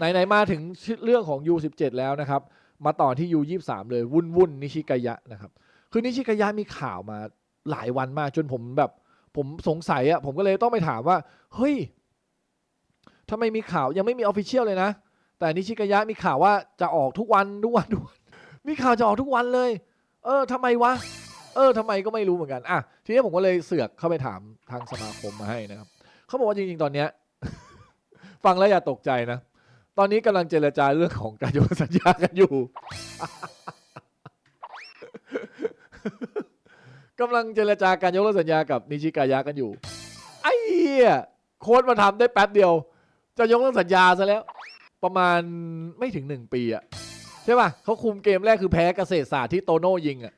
ไหนๆมาถึงเรื่องของ U17 แล้วนะครับ มาต่อที่ U23 เลยวุ่นวุ่นๆนิชิกายะนะครับ คือนิชิกายะมีข่าวมาหลายวันมากจนผมแบบ ผมสงสัยอะ่ะผมก็เลยต้องไปถามว่า เฮ้ยทำไมมีข่าวยังไม่มีออฟฟิเชียลเลยนะ แต่นิชิกายะมีข่าวว่าจะออกทุกวันทุกวันทุกวันมีข่าวจะออกทุกวันเลย เออทำไมวะ เออทำไมก็ไม่รู้เหมือนกันอะทีนี้ผมก็เลยเสือกเข้าไปถามทางสมาคมมาให้นะครับเขาบอกว่าจริงๆตอนเนี้ย ฟังแล้วอย่าตกใจนะ ตอนนี้กำลังเจรจาเรื่องของการยกสัญญากันอยู่ กำลังเจรจาการยกเลิกสัญญากับนิชิกายะกันอยู่ ไอ้เหี้ยโค้ดมาทำได้แป๊บเดียว จะยกเลิกสัญญาซะแล้ว ประมาณไม่ถึงหนึ่งปีอะใช่ป่ะเขาคุมเกมแรกคือแพ้เกษตรศาสตร์ที่โตโน่ยิงอะ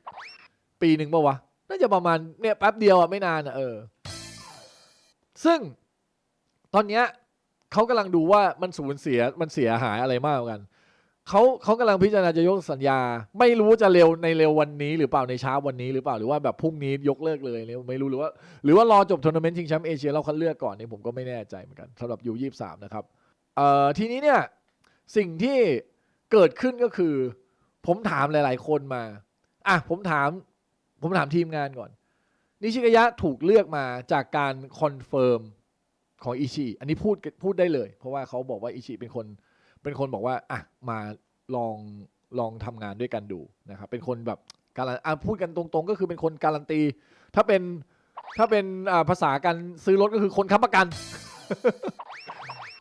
ปีหนึ่งปะวะ น่าจะประมาณเนี่ยแป๊บเดียวอะไม่นานอะเออ ซึ่งตอนเนี้ย เขากำลังดูว่ามันสูญเสียมันเสียหายอะไรมากกันเขาเขากำลังพิจารณาจะยกสัญญา ไม่รู้จะเร็วในเร็ววันนี้หรือเปล่าในเช้าวันนี้หรือเปล่าหรือว่าแบบพรุ่งนี้ยกเลิกเลยเนี่ยไม่รู้หรือว่า หรือว่ารอจบทัวร์นาเมนต์ชิงแชมป์เอเชียเราคัดเลือกก่อนเนี่ยผมก็ไม่แน่ใจเหมือนกันสำหรับยูยี่สามนะครับเอ่อทีนี้เนี่ยสิ่งที่เกิดขึ้นก็คือ ผมถามหลาย ๆ คนมาอะผมถาม ผมถามทีมงานก่อน นิชิกยะถูกเลือกมาจากการคอนเฟิร์ม ของอิชิอันนี้พูดพูดได้เลย เพราะว่าเขาบอกว่าอิชิเป็นคนเป็นคนบอกว่าอะมาลองลองทำงานด้วยกันดูนะครับเป็นคนแบบการันอะพูดกันตรงๆ ก็คือเป็นคนการันตี ถ้าเป็นถ้าเป็นภาษาการซื้อรถก็คือคนค้ำประกัน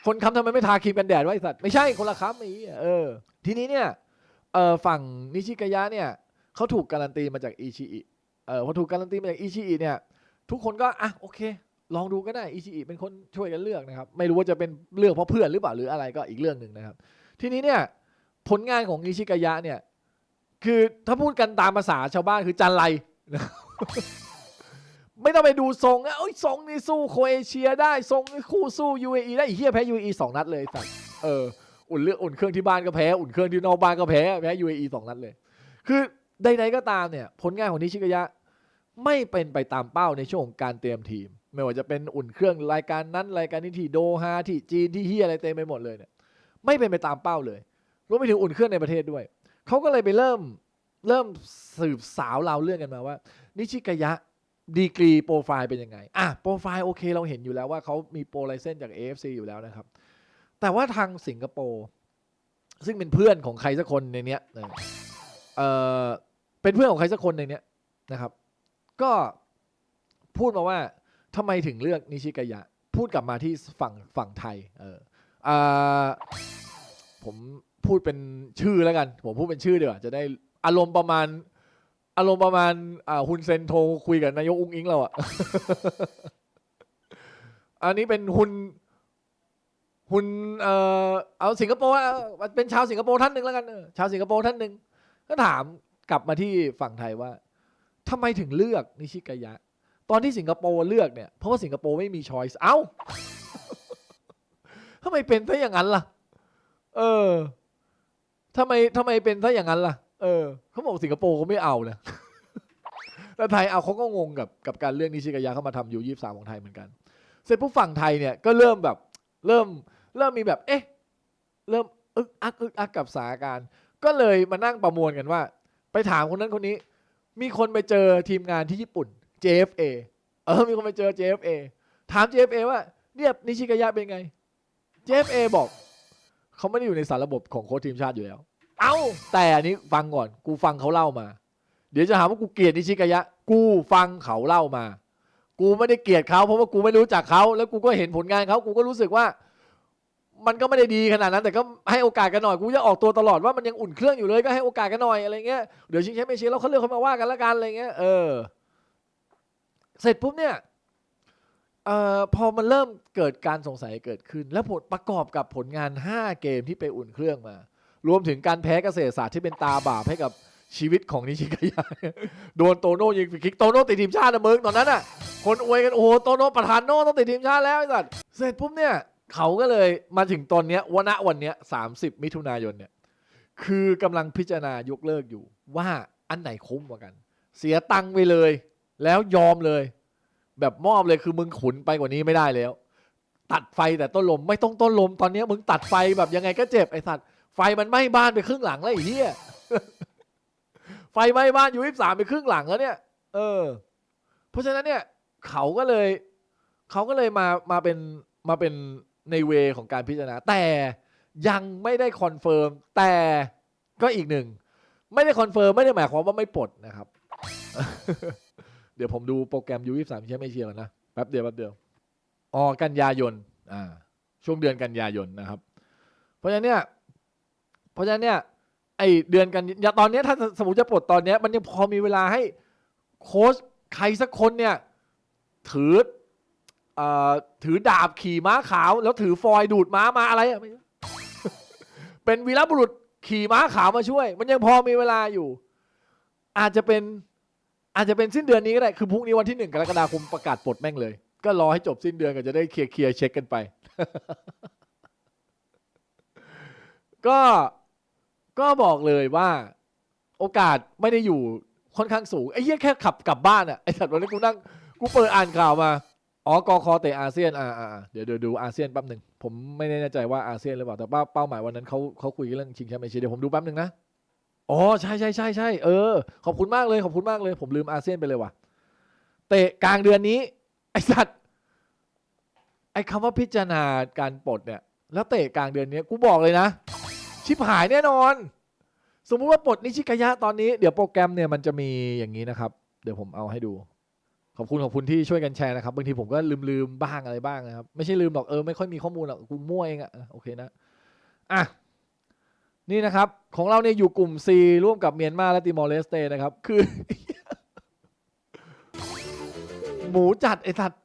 คนค้ำทำไมไม่ทาครีมกันแดดไวะไอ้สัตว์ไม่ใช่คนละค้ำอีเออ ทีนี้เนี่ยเออฝั่งนิชิกายะเนี่ยเขาถูกการันตีมาจากอิชิอิเออพอถูกการันตีมาจากอิชิอิเนี่ย ทุกคนก็อะโอเค ลองดูก็ได้อิชิอิเป็นคนช่วยกันเลือกนะครับ ไม่รู้ว่าจะเป็นเลือกเพราะเพื่อนหรือเปล่าหรืออะไรก็อีกเรื่องหนึ่งนะครับ ทีนี้เนี่ยผลงานของอิชิกายะเนี่ย คือถ้าพูดกันตามภาษาชาวบ้านคือจันไรนะไม่ต้องไปดูทรงนะโอ้ยทรงนี่สู้โคเอเชียได้ทรงนี่คู่สู้ UAE ได้อีเฮียแพ้ UAE สองนัดเลยสัตว์เอออุ่นเลือกอุ่นเครื่องที่บ้านก็แพ้อุ่นเครื่องที่นอกบ้านก็แพ้แพ้ UAE สองนัดเลย คือใดๆก็ตามเนี่ย ผลงานของนิชิกายะ ไม่เป็นไปตามเป้าในช่วงของการเตรียมทีม ไม่ว่าจะเป็นอุ่นเครื่องรายการนั้นรายการนี้ที่โดฮาที่จีนที่เฮียอะไรเต็มไปหมดเลยเนี่ยไม่เป็นไปตามเป้าเลยรวมไปถึงอุ่นเครื่องในประเทศด้วยเขาก็เลยไปเริ่มเริ่มสืบสาวราวเรื่องกันมาว่า นิชิกายะดีกรีโปรไฟล์เป็นยังไงอะโปรไฟล์โอเคเราเห็นอยู่แล้วว่าเขามีโปรไลเซนจาก AFC อยู่แล้วนะครับ แต่ว่าทางสิงคโปร์ซึ่งเป็นเพื่อนของใครสักคนในเนี้ยเออเป็นเพื่อนของใครสักคนในเนี้ยนะครับ ก็พูดมาว่า ทำไมถึงเลือกนิชิกายะ พูดกลับมาที่ฝั่งฝั่งไทย เอออ่าผมพูดเป็นชื่อแล้วกัน ผมพูดเป็นชื่อเดี๋ยวาจะได้อารมณ์ประมาณ อารมณ์ประมาณอ่าฮุนเซนโทรคุยกับนายกอุ้งอิงเราอะ อันนี้เป็นฮุนฮุนเอ่อเอาสิงคโปร์เป็นชาวสิงคโปร์ท่านหนึ่งแล้วกันเออชาวสิงคโปร์ท่านหนึ่งก็ถามกลับมาที่ฝั่งไทยว่าทำไมถึงเลือกนิชิกายะ ตอนที่สิงคโปร์เลือกเนี่ยเพราะว่าสิงคโปร์ไม่มีช้อยส์เอ้าทำไมเป็นซะอย่างนั้นล่ะ เออทำไมทำไมเป็นซะอย่างนั้นล่ะ เออเขาบอกสิงคโปร์เขาไม่เอานะแต่ไทยเอาเขาก็งงกับกับการเลือกนิชิกายะเข้ามาทำยูยี่สามของไทยเหมือนกัน เสร็จปุ๊บฝั่งไทยเนี่ยก็เริ่มแบบเริ่มเริ่มมีแบบ เอ๊ะ เริ่มอึกอักอึกอักกับสถานการณ์ ก็เลยมานั่งประมวลกันว่า ไปถามคนนั้นคนนี้ มีคนไปเจอทีมงานที่ญี่ปุ่น JFA เออมีคนไปเจอ JFA ถาม JFA ว่าเนี่ยนิชิกายะเป็นไง JFA บอก เขาไม่ได้อยู่ในสารระบบของโค้ชทีมชาติอยู่แล้ว เอ้าแต่อันนี้ฟังก่อน กูฟังเขาเล่ามา เดี๋ยวจะหาว่ากูเกลียดนิชิกายะ กูฟังเขาเล่ามา กูไม่ได้เกลียดเขาเพราะว่ากูไม่รู้จักเขาแล้วกูก็เห็นผลงานเขากูก็รู้สึกว่า มันก็ไม่ได้ดีขนาดนั้น แต่ก็ให้โอกาสกันหน่อยกูจะออกตัวตลอดว่ามันยังอุ่นเครื่องอยู่เลยก็ให้โอกาสกันหน่อยอะไรเงี้ยเดี๋ยวชิงแชมป์เอเชียเราเขาเลือกเขามาว่ากันละกันอะไรเงี้ยเออ เสร็จปุ๊บเนี่ยเอ่อพอมันเริ่มเกิดการสงสัยเกิดขึ้น แล้วผลประกอบกับผลงาน 5 เกมที่ไปอุ่นเครื่องมา รวมถึงการแพ้เกษตรศาสตร์ที่เป็นตาบาปให้กับชีวิตของนิชิกายะโดนโตโน่ยิงฟรีคิกโตโน่ติดทีมชาตินะมึงตอนนั้นอะ คนอวยกันโอ้โหโตโน่ประธานโน่ต้องติดทีมชาติแล้วไอ้สัสเสร็จปุ๊บเนี่ยเขาก็เลยมาถึงตอนเนี้ยวันณวันเนี้ยสามสิบมิถุนายนเนี่ยคือกำลังพิจารณายกเลิกอยู่ว่าอันไหนคุ้มกว่ากัน เสียตังค์ไปเลย แล้วยอมเลย แบบมอบเลยคือมึงขุนไปกว่านี้ไม่ได้แล้ว ตัดไฟแต่ต้นลมไม่ต้องต้นลมตอนนี้มึงตัดไฟแบบยังไงก็เจ็บไอ้สัตว์ไฟมันไหม้บ้านไปครึ่งหลังแล้วไอ้เหี้ยไฟไหม้บ้านอยูสามไปครึ่งหลังแล้วเนี่ย เออ เพราะฉะนั้นเนี่ย เขาก็เลย เขาก็เลยมามาเป็นมาเป็นในเวของการพิจารณา แต่ยังไม่ได้คอนเฟิร์มแต่ก็อีกหนึ่ง ไม่ได้คอนเฟิร์มไม่ได้หมายความว่าไม่ปลดนะครับ ดี๋ยวผมดูโปรแกรมยูยี่สามเชียไม่เชียก่อนนะแป๊บเดียวแป๊บเดียวอ๋อกันยายนอ่าช่วงเดือนกันยายนนะครับ เพราะฉะนั้นเนี่ยเพราะฉะนั้นเนี่ยไอเดือนกันยาตอนนี้ถ้าสมมติจะปลดตอนนี้มันยังพอมีเวลาให้โค้ชใครสักคนเนี่ยถืออ่อถือดาบขี่ม้าขาว แล้วถือฟอยดูดม้ามาอะไรเป็นวีรบุรุษขี่ม้าขาวมาช่วย มันยังพอมีเวลาอยู่ อาจจะเป็น อาจจะเป็นสิ้นเดือนนี้ก็ได้คือพรุ่งนี้วันที่หนึ่งกรกฎาคมประกาศปลดแม่งเลย ก็รอให้จบสิ้นเดือนก็จะได้เคลียร์เคลียร์เช็คกันไป ก็ก็บอกเลยว่า โอกาสไม่ได้อยู่ค่อนข้างสูงไอ้เหี้ยแค่ขับกลับบ้านอะไอ้สัตว์วันนี้กูนั่งกูเปิดอ่านข่าวมาอ๋อกอคอเตะอาเซียนอ่าอ่าอ่าเดี๋ยวเดี๋ยวดูอาเซียนแป๊บหนึ่งผมไม่แน่ใจว่าอาเซียนหรือเปล่าแต่เป้าเป้าหมายวันนั้นเขาเขาคุยเรื่องชิงแชมป์เอเชียเดี๋ยวผมดูแป๊บหนึ่งนะ อ๋อใช่ใช่ใช่ใช่เออขอบคุณมากเลยขอบคุณมากเลย ผมลืมอาเซียนไปเลยว่ะเตะกลางเดือนนี้ ไอสัตว์ไอคำว่าพิจารณาการปลดเนี่ยแล้วเตะกลางเดือนนี้กูบอกเลยนะ ชิบหายแน่นอน สมมุติว่าปลดนิชิกายะตอนนี้เดี๋ยวโปรแกรมเนี่ยมันจะมีอย่างนี้นะครับ เดี๋ยวผมเอาให้ดู ขอบคุณขอบคุณที่ช่วยกันแชร์นะครับบางทีผมก็ลืมลืมบ้างอะไรบ้างนะครับ ไม่ใช่ลืมหรอกเออไม่ค่อยมีข้อมูลหรอกกูมั่วเองอะโอเคนะอะ นี่นะครับ ของเราเนี่ยอยู่กลุ่ม C ร่วมกับเมียนมาและติมอร์เลสเตนะครับ คือ หมูจัดไอ้สัตว์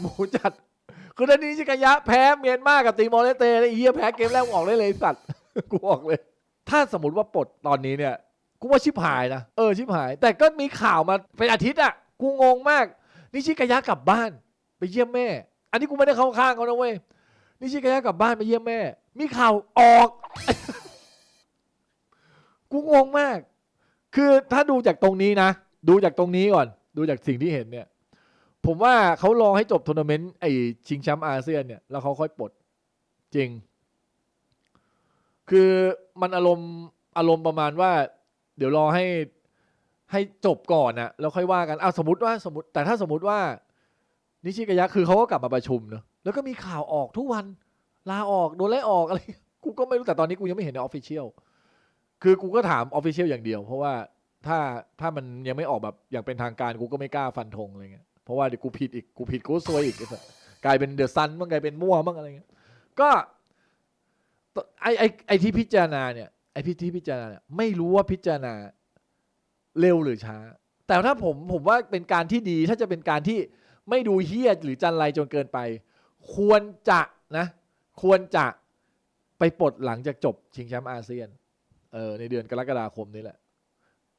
หมูจัด คือตอนนี้ชิกายะแพ้เมียนมากับติมอร์เลสเตไอ้เหี้ยแพ้เกมแรกออกได้เลยสัตว์กูออกเลย ถ้าสมมติว่าปลดตอนนี้เนี่ยกูว่าชิบหายนะเออชิบหาย แต่ก็มีข่าวมาเป็นอาทิตย์อะกูงงมากนิชิกายะกลับบ้าน ไปเยี่ยมแม่ อันนี้กูไม่ได้เข้าข้างเขานะเว้ยนิชิกายะกลับบ้านไปเยี่ยมแม่ มีข่าวออก กูงงมาก คือถ้าดูจากตรงนี้นะ ดูจากตรงนี้ก่อน ดูจากสิ่งที่เห็นเนี่ย ผมว่าเขารอให้จบทัวร์นาเมนต์ไอชิงแชมป์อาเซียนเนี่ย แล้วเขาค่อยปลดจริง คือมันอารมณ์อารมณ์ประมาณว่า เดี๋ยวรอให้ให้จบก่อนนะแล้วค่อยว่ากันอ้าวสมมติว่าสมมติ แต่ถ้าสมมติว่า นิชิกายะคือเขาก็กลับมาประชุมเนอะแล้วก็มีข่าวออกทุกวัน ลาออกโดนไล่ออกอะไร กูก็ไม่รู้แต่ตอนนี้กูยังไม่เห็นในออฟฟิเชียล คือกูก็ถามออฟฟิเชียลอย่างเดียว เพราะว่าถ้าถ้ามันยังไม่ออกแบบอย่างเป็นทางการกูก็ไม่กล้าฟันธงอะไรเงี้ยเพราะว่าเดี๋ยวกูผิดอีกกูผิดกูซวยอีกไอ้สัสกลายเป็นเดอะซันบ้างกลายเป็นมั่วบ้างอะไรเงี้ยก็ไอไอไอที่พิจารณาเนี่ยไอพิธีพิจารณาเนี่ยไม่รู้ว่าพิจารณาเร็วหรือช้า แต่ถ้าผมผมว่าเป็นการที่ดีถ้าจะเป็นการที่ไม่ดูเฮี้ยหรือจันไรจนเกินไป ควรจะนะ ควรจะไปปลดหลังจากจบชิงแชมป์อาเซียน เออในเดือนกรกฎาคมนี่แหละ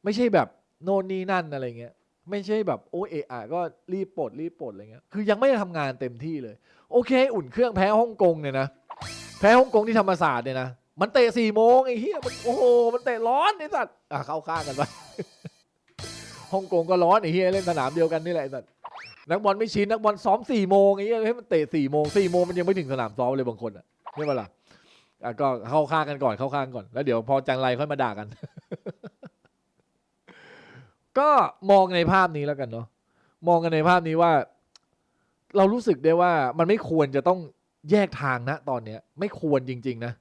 ไม่ใช่แบบโน่นนี่นั่นอะไรเงี้ยไม่ใช่แบบโอเอะอะก็รีบปลดรีบปลดอะไรเงี้ยคือยังไม่ได้ทำงานเต็มที่เลย โอเค อุ่นเครื่องแพ้ฮ่องกงเนี่ยนะแพ้ฮ่องกงที่ธรรมศาสตร์เนี่ยนะมันเตะสี่โมงไอ้เหี้ยมันโอ้โหมันเตะร้อนไอ้สัตว์อะเข้าข้างกันไปฮ่องกงก็ร้อนไอ้เหี้ยเล่นสนามเดียวกันนี่แหละไอ้สัตว์นักบอลไม่ชินนักบอลซ้อมสี่โมงไอ้เหี้ยให้มันเตะสี่โมงสี่โมงมันยังไม่ถึงสนามซ้อมเลยบางคนอะใช่ปะล่ะ อะก็เข้าข้างกันก่อนเข้าข้างก่อน แล้วเดี๋ยวพอจังไรค่อยมาด่ากัน ก็มองในภาพนี้แล้วกันเนาะมองกันในภาพนี้ว่า เรารู้สึกได้ว่ามันไม่ควรจะต้องแยกทางนะตอนเนี้ย ไม่ควรจริง ๆ นะ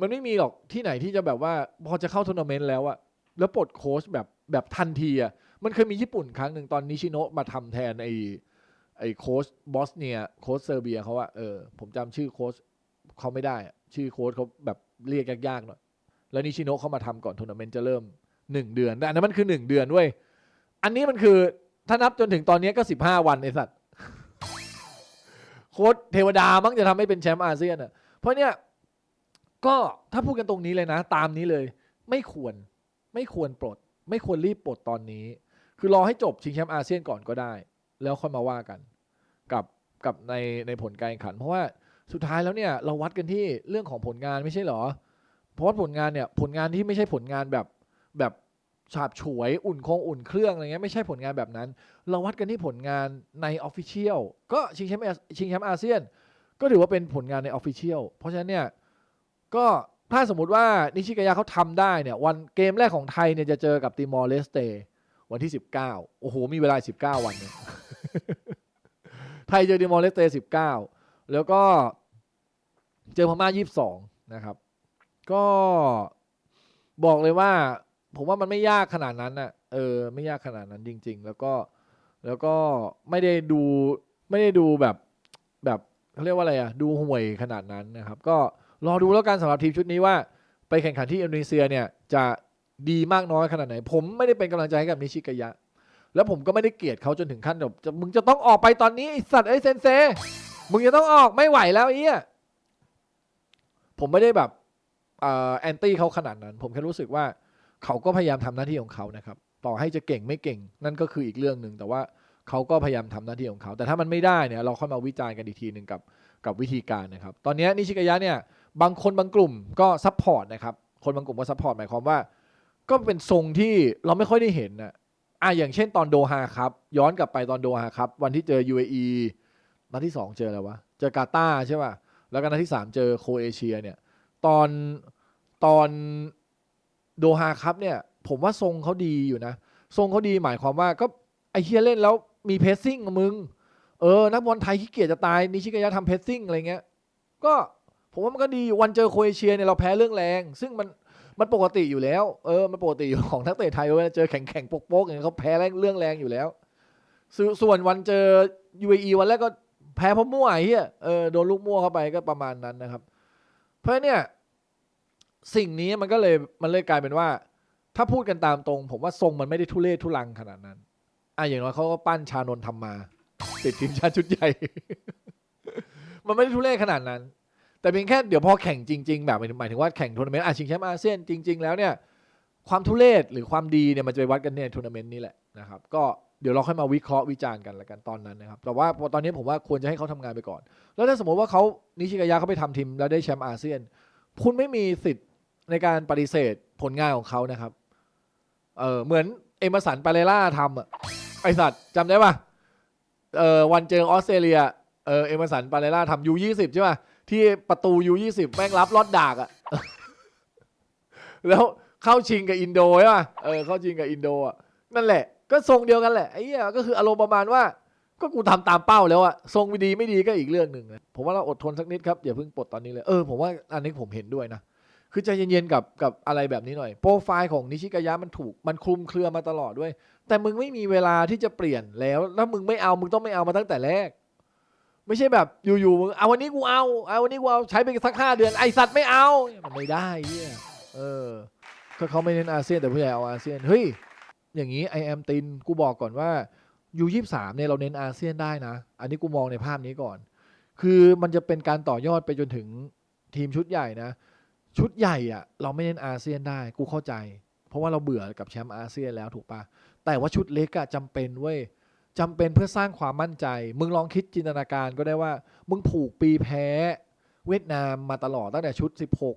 มันไม่มีหรอกที่ไหนที่จะแบบว่า พอจะเข้าทัวร์นาเมนต์แล้วอะแล้วปลดโค้ชแบบแบบทันทีอะมันเคยมีญี่ปุ่นครั้งหนึ่งตอนนิชิโนะมาทำแทนไอไอโค้ชบอสเนียโค้ชเซอร์เบียเขาอะเออผมจำชื่อโค้ชเขาไม่ได้อะ ชื่อโค้ชเขาแบบเรียกยากๆหน่อยแล้วนิชิโนะเขามาทำก่อนทัวร์นาเมนต์จะเริ่มหนึ่งเดือนแต่อันนั้นมันคือหนึ่งเดือนด้วย อันนี้มันคือถ้านับจนถึงตอนนี้ก็สิบห้าวันไอสัตว์โค้ชเทวดามั้งจะทำให้เป็นแชมป์อาเซียนอะเพราะเนี่ยก็ถ้าพูดกันตรงนี้เลยนะ ตามนี้เลย ไม่ควรไม่ควรปลด ไม่ควรรีบปลดตอนนี้ คือรอให้จบชิงแชมป์อาเซียนก่อนก็ได้ แล้วค่อยมาว่ากัน กับกับในในผลการแข่งขัน เพราะว่า สุดท้ายแล้วเนี่ยเราวัดกันที่เรื่องของผลงานไม่ใช่เหรอ เพราะว่าผลงานเนี่ยผลงานที่ไม่ใช่ผลงานแบบแบบฉาบฉวยอุ่นคงอุ่นเครื่องอะไรเงี้ยไม่ใช่ผลงานแบบนั้น เราวัดกันที่ผลงานในออฟฟิเชียลก็ชิงแชมป์อาชิงแชมป์อาเซียน ก็ถือว่าเป็นผลงานในออฟฟิเชียลเพราะฉะนั้นเนี่ยก็ถ้าสมมุติว่านิชิกายะเขาทำได้เนี่ยวันเกมแรกของไทยเนี่ยจะเจอกับติมอร์เลสเตวันที่ 19 โอ้โห มีเวลา 19 วันเนี่ยไทยเจอติมอร์เลสเต19 แล้วก็ เจอพม่า22นะครับ ก็บอกเลยว่า ผมว่ามันไม่ยากขนาดนั้นน่ะเออ ไม่ยากขนาดนั้นจริง ๆ แล้วก็แล้วก็ไม่ได้ดูไม่ได้ดูแบบแบบเขาเรียกว่าอะไรอะดูห่วยขนาดนั้นนะครับ ก็รอดูแล้วกันสำหรับทีมชุดนี้ว่า ไปแข่งขันที่อินโดนีเซียเนี่ยจะดีมากน้อยขนาดไหน ผมไม่ได้เป็นกำลังใจให้กับนิชิกายะ แล้วผมก็ไม่ได้เกลียดเขาจนถึงขั้นแบบมึงจะต้องออกไปตอนนี้ไอสัตว์ไอเซนเซ มึงจะต้องออกไม่ไหวแล้วไอ้เอี้ย ผมไม่ได้แบบแอนตี้เขาขนาดนั้น ผมแค่รู้สึกว่าเขาก็พยายามทำหน้าที่ของเขานะครับ ต่อให้จะเก่งไม่เก่ง นั่นก็คืออีกเรื่องหนึ่งแต่ว่าเขาก็พยายามทำหน้าที่ของเขา แต่ถ้ามันไม่ได้เนี่ยเราค่อยมาวิจารณ์กันอีกทีหนึ่งกับกับวิธีการนะครับ ตอนนี้นิชิกายะเนี่ยบางคนบางกลุ่มก็ซัพพอร์ตนะครับ คนบางกลุ่มก็ซัพพอร์ตหมายความว่า ก็เป็นทรงที่เราไม่ค่อยได้เห็นนะอะอย่างเช่นตอนโดฮาครับ ย้อนกลับไปตอนโดฮาครับ วันที่เจอ UAE นัดที่ 2 เจออะไรวะ เจอกาตาร์ใช่ป่ะ แล้วก็นัดที่ 3 เจอโคเอเชียเนี่ยตอนตอนโดฮาครับเนี่ย ผมว่าทรงเขาดีอยู่นะ ทรงเขาดีหมายความว่าก็ไอเฮียเล่นแล้วมีเพสซิ่งมึง เออ นักบอลไทยขี้เกียจจะตายนิชิกายะทำเพสซิ่งอะไรเงี้ยก็ผมว่ามันก็ดีอยู่วันเจอโคเอเชียเนี่ยเราแพ้เรื่องแรง ซึ่งมันมันปกติอยู่แล้ว เออ มันปกติอยู่ของนักเตะไทยเวลาเจอแข่งแข่งโป๊กๆอย่างเงี้ยเขาแพ้เรื่องแรงอยู่แล้ว ส่วนส่วนวันเจอ UAE วันแรกก็ แพ้เพราะมั่วไอ้เหี้ยเออโดนลูกมั่วเข้าไปก็ประมาณนั้นนะครับ เพราะเนี่ย สิ่งนี้มันก็เลยมันเลยกลายเป็นว่า ถ้าพูดกันตามตรง ผมว่าทรงมันไม่ได้ทุเรศทุลังขนาดนั้นอะอย่างน้อยเขาก็ปั้นชานนท์ทำมา ติดทีมชาติชุดใหญ่ มันไม่ได้ทุเรศขนาดนั้น แต่เพียงแค่เดี๋ยวพอแข่งจริง ๆ แบบหมายถึงว่าแข่งทัวร์นาเมนต์อาชิงแชมป์อาเซียนจริง ๆ แล้วเนี่ยความทุเรศหรือความดีเนี่ยมันจะไปวัดกันในทัวร์นาเมนต์นี่แหละนะครับ ก็ เดี๋ยวเราค่อยมาวิเคราะห์วิจารณ์กันละกันตอนนั้นนะครับ แต่ว่าตอนนี้ผมว่าควรจะให้เขาทำงานไปก่อน แล้วถ้าสมมติว่าเขานิชิกายะเขาไปทำทีมแล้วได้แชมป์อาเซียน คุณไม่มีสิทธิ์ในการปฏิเสธผลงานของเขานะครับ เออเหมือนเอมสันปาเรล่าทำอะไอสัตว์จำได้ปะเออวันเจอออสเตรเลีย เออเอมสันปาเรล่าทำยูยี่สิบใช่ปะที่ประตูยูยี่สิบแม่งรับลอดดากอะแล้วเข้าชิงกับอินโดใช่ปะเออเข้าชิงกับอินโดอะนั่นแหละ ก็ทรงเดียวกันแหละไอ้เหี้ยก็คืออารมณ์ประมาณว่า ก็กูทำตามเป้าแล้วอะทรงไม่ดีไม่ดีก็อีกเรื่องหนึ่งนะผมว่าเราอดทนสักนิดครับอย่าเพิ่งปลดตอนนี้เลยเออผมว่าอันนี้ผมเห็นด้วยนะคือใจเย็นๆกับกับอะไรแบบนี้หน่อย โปรไฟล์ของนิชิกายะมันถูกมันคลุมเครือมาตลอดด้วย แต่มึงไม่มีเวลาที่จะเปลี่ยนแล้วแล้วมึงไม่เอามึงต้องไม่เอามาตั้งแต่แรก ไม่ใช่แบบอยู่ๆมึงเอาวันนี้กูเอาเอาวันนี้กูเอาใช้ไปสักห้าเดือนไอสัตว์ไม่เอามันไม่ได้เหียเออเขาไม่เน้นอาเซียนแต่ผู้ใหญ่เอาอาเซียนเฮ้ย อย่างนี้ไอแอมตินกูบอกก่อนว่ายูยี่สามเนี่ยเราเน้นอาเซียนได้นะ อันนี้กูมองในภาพนี้ก่อน คือมันจะเป็นการต่อยอดไปจนถึงทีมชุดใหญ่นะ ชุดใหญ่อะเราไม่เน้นอาเซียนได้กูเข้าใจ เพราะว่าเราเบื่อกับแชมป์อาเซียนแล้วถูกปะแต่ว่าชุดเล็กอะจำเป็นเว้ยจำเป็นเพื่อสร้างความมั่นใจ มึงลองคิดจินตนาการก็ได้ว่า มึงผูกปีแพ้เวียดนามมาตลอดตั้งแต่ชุด 16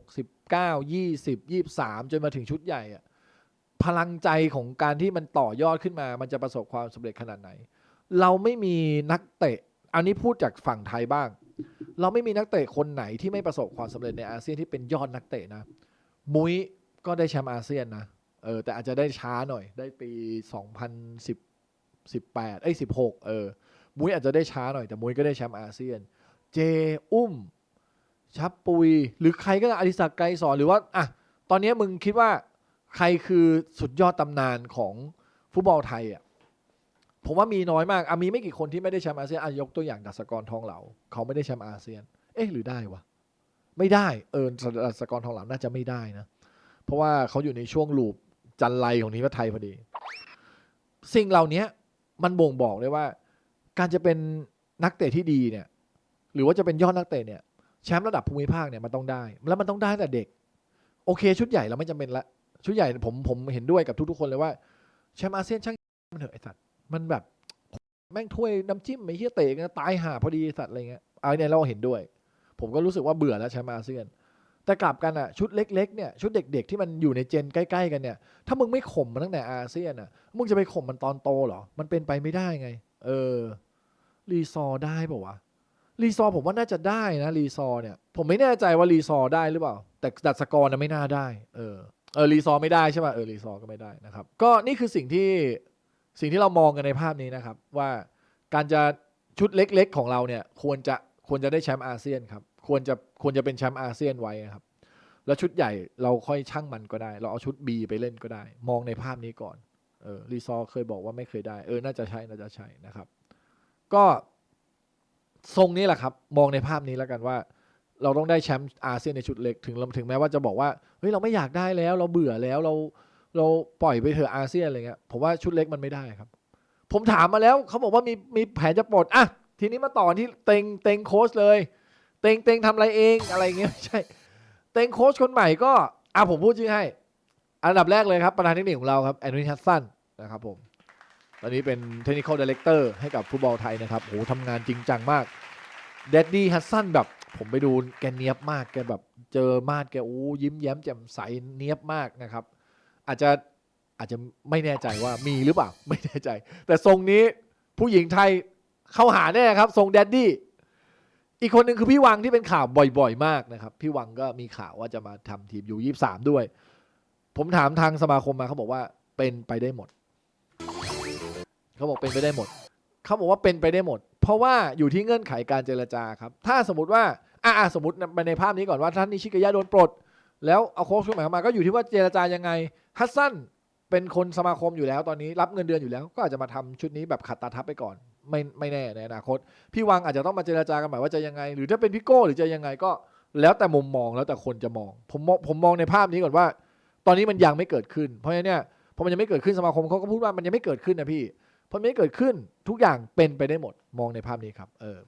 19 20 23 จนมาถึงชุดใหญ่อะ พลังใจของการที่มันต่อยอดขึ้นมา มันจะประสบความสำเร็จขนาดไหน เราไม่มีนักเตะ อันนี้พูดจากฝั่งไทยบ้าง เราไม่มีนักเตะคนไหนที่ไม่ประสบความสำเร็จในอาเซียนที่เป็นยอดนักเตะนะ มุ้ยก็ได้แชมป์อาเซียนนะ เออ แต่อาจจะได้ช้าหน่อย ได้ปี 2010 18เอ้ย16 เออ มุ้ยอาจจะได้ช้าหน่อย แต่มุ้ยก็ได้แชมป์อาเซียน เจ อุ้ม ชับปุย หรือใครก็ได้อดิศักดิ์ไกรสอน หรือว่า อะ ตอนนี้มึงคิดว่า ใครคือสุดยอดตำนานของฟุตบอลไทยอะผมว่ามีน้อยมากอะมีไม่กี่คนที่ไม่ได้แชมป์อาเซียนอะยกตัวอย่างดัสกรทองเหลาเขาไม่ได้แชมป์อาเซียน เอ๊ะหรือได้วะไม่ได้เออดัสกรทองเหลาน่าจะไม่ได้นะ เพราะว่าเขาอยู่ในช่วงลูปจันไรของทีมชาติไทยพอดี สิ่งเหล่านี้มันบ่งบอกเลยว่า การจะเป็นนักเตะที่ดีเนี่ย หรือว่าจะเป็นยอดนักเตะเนี่ยแชมป์ระดับภูมิภาคเนี่ยมันต้องได้ แล้วมันต้องได้ตั้งแต่เด็ก โอเค ชุดใหญ่เราไม่จำเป็นละ ชุดใหญ่ผมผมเห็นด้วยกับทุกๆคนเลยว่าแชมป์อาเซียนช่างมันเถอะไอสัตว์มันแบบแม่งถ้วยน้ำจิ้มไอ้เหี้ยเตะกันตายห่าพอดีสัตว์อะไรเงี้ยเอาเนี่ยเราเห็นด้วย ผมก็รู้สึกว่าเบื่อแล้วแชมป์อาเซียน แต่กลับกันอะชุดเล็กๆเนี่ยชุดเด็ก ๆ ที่มันอยู่ในเจนใกล้ ๆ กันเนี่ยถ้ามึงไม่ข่มมันตั้งแต่อาเซียนอะมึงจะไปข่มมันตอนโตเหรอ มันเป็นไปไม่ได้ไง เออรีซอร์ได้ป่าวะรีซอร์ผมว่าน่าจะได้นะรีซอร์เนี่ย ผมไม่แน่ใจว่ารีซอร์ได้หรือเปล่า แต่ดัชกรนะไม่น่าได้ เออ เออรีซอไม่ได้ใช่ป่ะเออรีซอก็ไม่ได้นะครับ ก็นี่คือสิ่งที่สิ่งที่เรามองกันในภาพนี้นะครับ ว่าการจะชุดเล็กๆของเราเนี่ยควรจะควรจะได้แชมป์อาเซียนครับควรจะควรจะเป็นแชมป์อาเซียนไว้ครับ แล้วชุดใหญ่เราค่อยช่างมันก็ได้ เราเอาชุด B ไปเล่นก็ได้ มองในภาพนี้ก่อนเออรีซอเคยบอกว่าไม่เคยได้เออน่าจะใช่น่าจะใช่นะครับ ก็ทรงนี้แหละครับ มองในภาพนี้แล้วกันว่า เราต้องได้แชมป์อาเซียนในชุดเล็กถึงถึงแม้ว่าจะบอกว่าเฮ้ยเราไม่อยากได้แล้ว เราเบื่อแล้วเราเราปล่อยไปเถอะอาเซียนอะไรเงี้ยผมว่าชุดเล็กมันไม่ได้ครับ ผมถามมาแล้วเขาบอกว่ามีมีแผนจะปลดอะทีนี้มาต่อที่เต็งเต็งโค้ชเลย เต็งเต็งทำอะไรเองอะไรเงี้ยไม่ใช่ เต็งโค้ชคนใหม่ก็อะผมพูดชื่อให้ อันดับแรกเลยครับ ประธานเทคนิคของเราครับแอนนีฮัสซันนะครับผมตอนนี้เป็นเทคนิคอลดีเลกเตอร์ให้กับฟุตบอลไทยนะครับโหทำงานจริงจังมากเดดดี้ฮัสซันแบบ ผมไปดูแกเนียบมากแกแบบเจอมาดแกโอ้ยิ้มแย้มแจ่มใสเนียบมากนะครับ อาจจะอาจจะไม่แน่ใจว่ามีหรือเปล่าไม่แน่ใจ แต่ทรงนี้ผู้หญิงไทยเข้าหาแน่ครับ ทรงแดดดี้อีกคนหนึ่งคือพี่วังที่เป็นข่าวบ่อยๆ มากนะครับ พี่วังก็มีข่าวว่าจะมาทำทีมยูยี่สามด้วย ผมถามทางสมาคมมาเขาบอกว่าเป็นไปได้หมด เขาบอกเป็นไปได้หมด เขาบอกว่าเป็นไปได้หมด เพราะว่าอยู่ที่เงื่อนไขการเจรจาครับ ถ้าสมมติว่าอ่าสมมติในภาพนี้ก่อนว่าท่านนิชิกายะโดนปลด แล้วเอาโค้ชคนใหม่เข้ามาก็อยู่ที่ว่าเจรจายังไงฮัสซันเป็นคนสมาคมอยู่แล้วตอนนี้รับเงินเดือนอยู่แล้ว ก็อาจจะมาทำชุดนี้แบบขัดตาทับไปก่อนไม่ไม่แน่ในอนาคต พี่วังอาจจะต้องมาเจรจากันใหม่ว่าจะยังไง หรือถ้าเป็นพี่โก้หรือจะยังไงก็ แล้วแต่มุมมองแล้วแต่คนจะมอง ผมมองผมมองในภาพนี้ก่อนว่า ตอนนี้มันยังไม่เกิดขึ้น เพราะฉะนั้นเนี่ยพอมันยังไม่เกิดขึ้นสมาคมเขาก็พูดว่ามันยังไม่เกิดขึ้นนะพี่ พอไม่เกิดขึ้นทุกอย่างเป็นไปได้หมดมองในภาพนี้ครับเออ